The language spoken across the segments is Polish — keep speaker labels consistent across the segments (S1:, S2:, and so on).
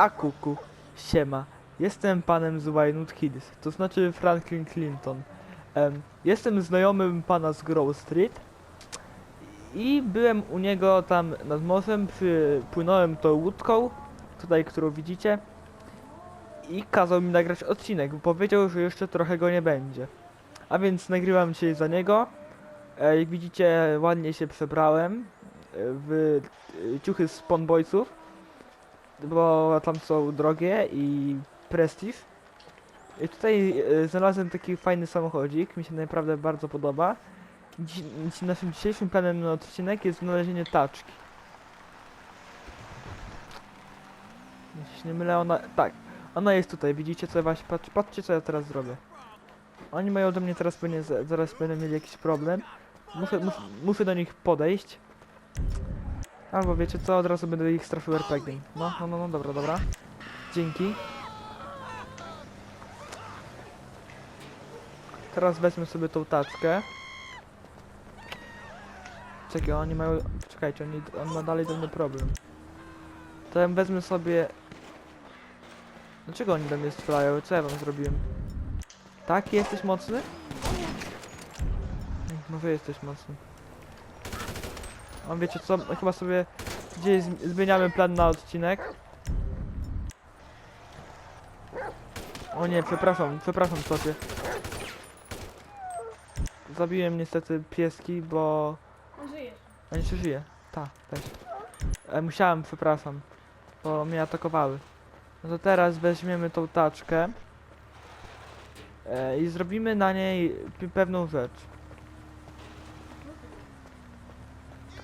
S1: A kuku, siema. Jestem panem z Wynwood Hills, to znaczy Franklin Clinton. Em, jestem znajomym pana z Grove Street i byłem u niego tam nad morzem, przypłynąłem tą łódką, tutaj którą widzicie i kazał mi nagrać odcinek, bo powiedział, że jeszcze trochę go nie będzie. A więc nagrywam dzisiaj za niego. E, jak widzicie, ładnie się przebrałem e, w e, ciuchy z Spawn Boysów, bo tam są drogie i prestiż. I tutaj e, znalazłem taki fajny samochodzik, mi się naprawdę bardzo podoba. Dzi naszym dzisiejszym planem na odcinek jest znalezienie taczki. Jeśli się nie mylę, ona... tak. Ona jest tutaj, widzicie co właśnie, patrz, patrzcie co ja teraz zrobię. Oni mają do mnie teraz pewnie, za- zaraz będą mieli jakiś problem. Muszę, mus, muszę do nich podejść. Albo wiecie co, od razu będę ich straszył RPG. No, no, no, no, dobra, dobra. Dzięki. Teraz wezmę sobie tą taczkę. Czekaj, oni mają... Czekajcie, oni, on ma dalej mnie problem. To ja wezmę sobie... Dlaczego oni do mnie strzelają? Co ja wam zrobiłem? Tak? Jesteś mocny? Mm, Może jesteś mocny. A wiecie co? Chyba sobie gdzieś zm- zmieniamy plan na odcinek. O nie, przepraszam, przepraszam sobie. Zabiłem niestety pieski, bo...
S2: Żyjesz.
S1: A jeszcze żyje. Tak, też. E, musiałem, przepraszam. Bo mnie atakowały. No to teraz weźmiemy tą taczkę. E, I zrobimy na niej pe- pewną rzecz.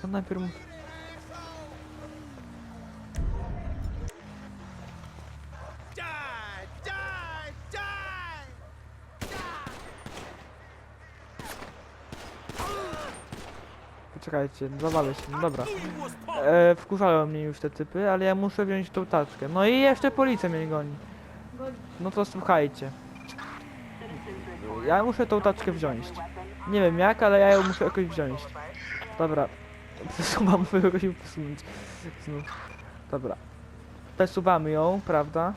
S1: To najpierw... Poczekajcie, zawalę się, dobra. E, wkurzają mnie już te typy, ale ja muszę wziąć tą taczkę. No i jeszcze policja mnie goni. No to słuchajcie. Ja muszę tą taczkę wziąć. Nie wiem jak, ale ja ją muszę jakoś wziąć. Dobra. Muszę jakoś ją posunąć. Znów. Dobra. Przesuwamy ją, prawda?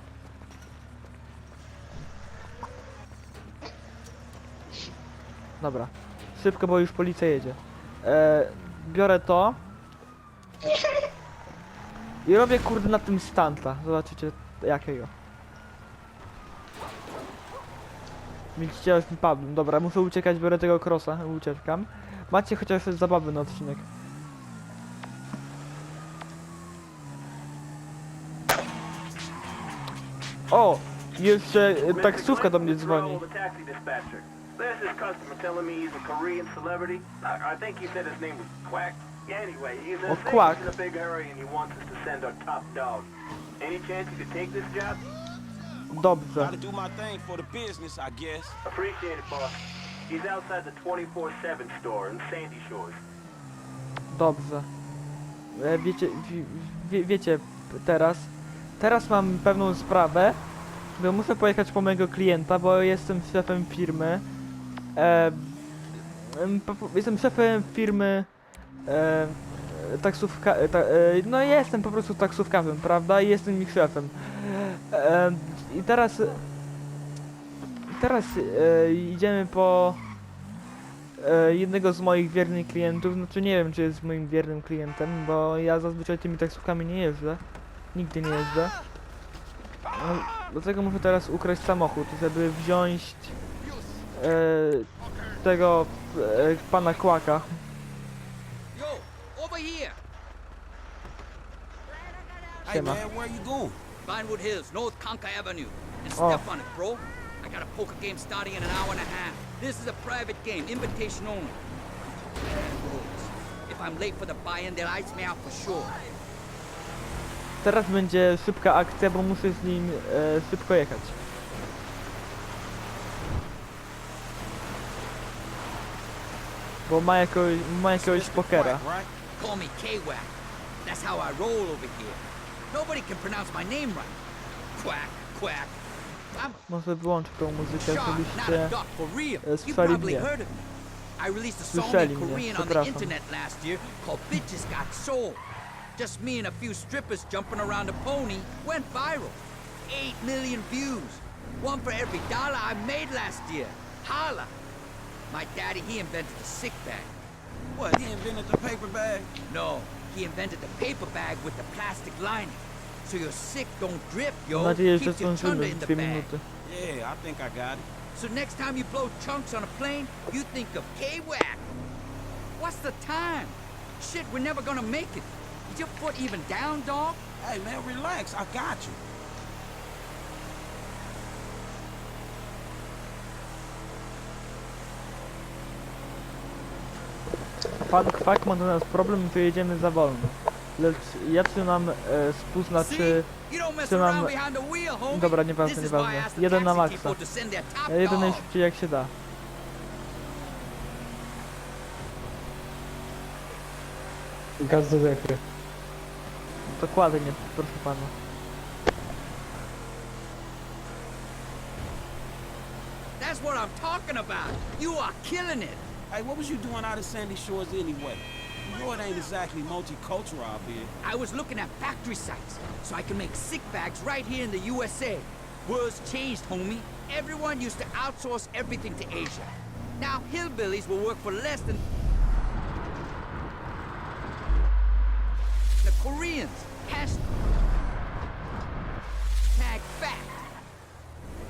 S1: Dobra. Szybko, bo już policja jedzie. E, biorę to. I robię kurde na tym stanta. Zobaczycie jakiego. Widzicie, już mi padłem. Dobra, muszę uciekać, biorę tego crossa, uciekam. Macie chociaż zabawy na odcinek. O! Jeszcze e, taksówka do mnie dzwoni.
S3: Taxi dispatcher. There's this customer telling me he's a Korean celebrity. I, I think he said his name was Quack. Anyway, he's in,
S1: Oh,
S3: saying
S1: Quack.
S3: he's in a big hurry and he wants us to send our top dog. Any chance you could take this job?
S1: Dobrze.
S4: Gotta do my thing for the business, I guess.
S3: Appreciate it, boss. He's outside the 24-7 store in Sandy Shores.
S1: Dobrze. E, wiecie, wi, wie, wiecie, teraz, teraz mam pewną sprawę, bo muszę pojechać po mojego klienta, bo jestem szefem firmy. E, jestem szefem firmy e, taksówka, e, ta, e, no jestem po prostu taksówkarzem, prawda? I jestem ich szefem. E, I teraz, teraz e, idziemy po e, jednego z moich wiernych klientów, znaczy nie wiem czy jest moim wiernym klientem, bo ja zazwyczaj tymi taksówkami nie jeżdżę. Nigdy nie jeżdżę. No, dlatego muszę teraz ukraść samochód, żeby wziąć e, tego e, pana kłaka.
S4: Hey man, where you going?
S5: Vinewood Hills, North Conca Avenue. And
S1: Oh.
S5: step on it, bro. I got a poker game starting in an hour and a half. This is a private game, invitation only. If I'm late for the buy-in, they'll ice me out for sure.
S1: Teraz będzie szybka akcja, bo muszę z nim e, szybko jechać. Bo ma, jakoś, ma jakiegoś pokera.
S5: Call me K-Wack. That's how I roll over here. Nobody can pronounce my name right. Quack, quack.
S1: Może wyłączę tą muzykę, żebyście... e, słyszeli mnie. Słyszeli mnie, przepraszam.
S5: Just me and a few strippers jumping around a pony, went viral. Eight million views. One for every dollar I made last year. Holla! My daddy, he invented the sick bag.
S4: What, he invented the paper bag?
S5: No, he invented the paper bag with the plastic lining. So your sick don't drip, yo.
S1: nadzieję, że
S5: Keeps your
S1: zdążymy
S5: thunder in the bag.
S4: Yeah, I think I got it.
S5: So next time you blow chunks on a plane, you think of K-Wack. What's the time? Shit, we're never gonna make it. Is your foot even down, dog?
S4: Hey, man, relax. I got you.
S1: Pan Kwak ma do nas problem, to jedziemy za wolno. Lecz ja trzymam e, spust, znaczy...
S5: Don't mess
S1: trzymam-. Dobra, nieważne,
S5: I
S1: nieważne. Jeden na maksa. Ja
S5: dog.
S1: najszybciej jak się da.
S2: Gaz do dechy.
S1: Dokładnie, proszę pana.
S5: That's what I'm talking about. You are killing it.
S4: Hey, what was you doing out of Sandy Shores anyway? You know it ain't exactly multicultural out here.
S5: I was looking at factory sites so I can make sick bags right here in the USA. World's changed, homie. Everyone used to outsource everything to Asia. Now hillbillies will work for less than Koreans. Hashtag fact.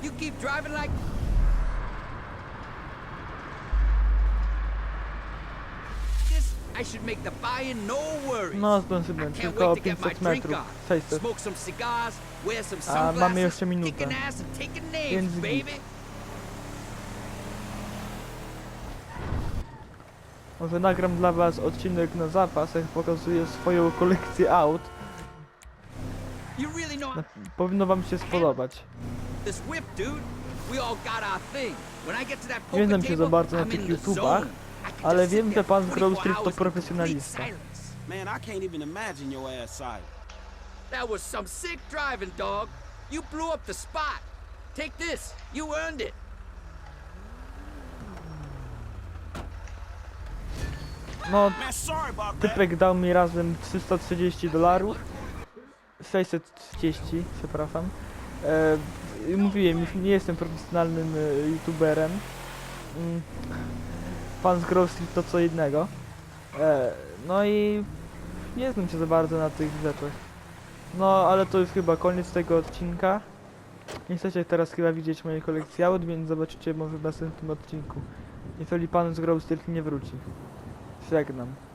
S5: You keep driving like this, I should make the buy-in no worries.
S1: No zdążymy,
S5: I can't
S1: tylko
S5: wait to get my
S1: 500
S5: drink
S1: metrów.
S5: on.
S1: 600.
S5: Smoke some cigars, wear some
S1: A, mamy
S5: sunglasses,
S1: jeszcze minutę.
S5: kicking ass
S1: Może nagram dla was odcinek na zapas, jak pokazuję swoją kolekcję aut. No, powinno wam się spodobać. Nie znam się za bardzo na tych YouTubach, ale wiem, że pan z Grove
S5: 24
S1: Street to profesjonalista.
S4: Man, I can't even imagine your ass silent.
S5: That was some sick driving, dog. You blew up the spot. Take this. You earned it.
S1: No, typek dał mi razem 330 dolarów. 630, przepraszam. E, mówiłem, już nie jestem profesjonalnym e, youtuberem. Mm, Pan z Grove Street to co innego. E, no i nie znam się za bardzo na tych rzeczach. No, ale to już chyba koniec tego odcinka. Nie chcecie teraz chyba widzieć mojej kolekcji aut, więc zobaczycie może w następnym odcinku. Jeżeli pan z Grove nie wróci. Segue, them.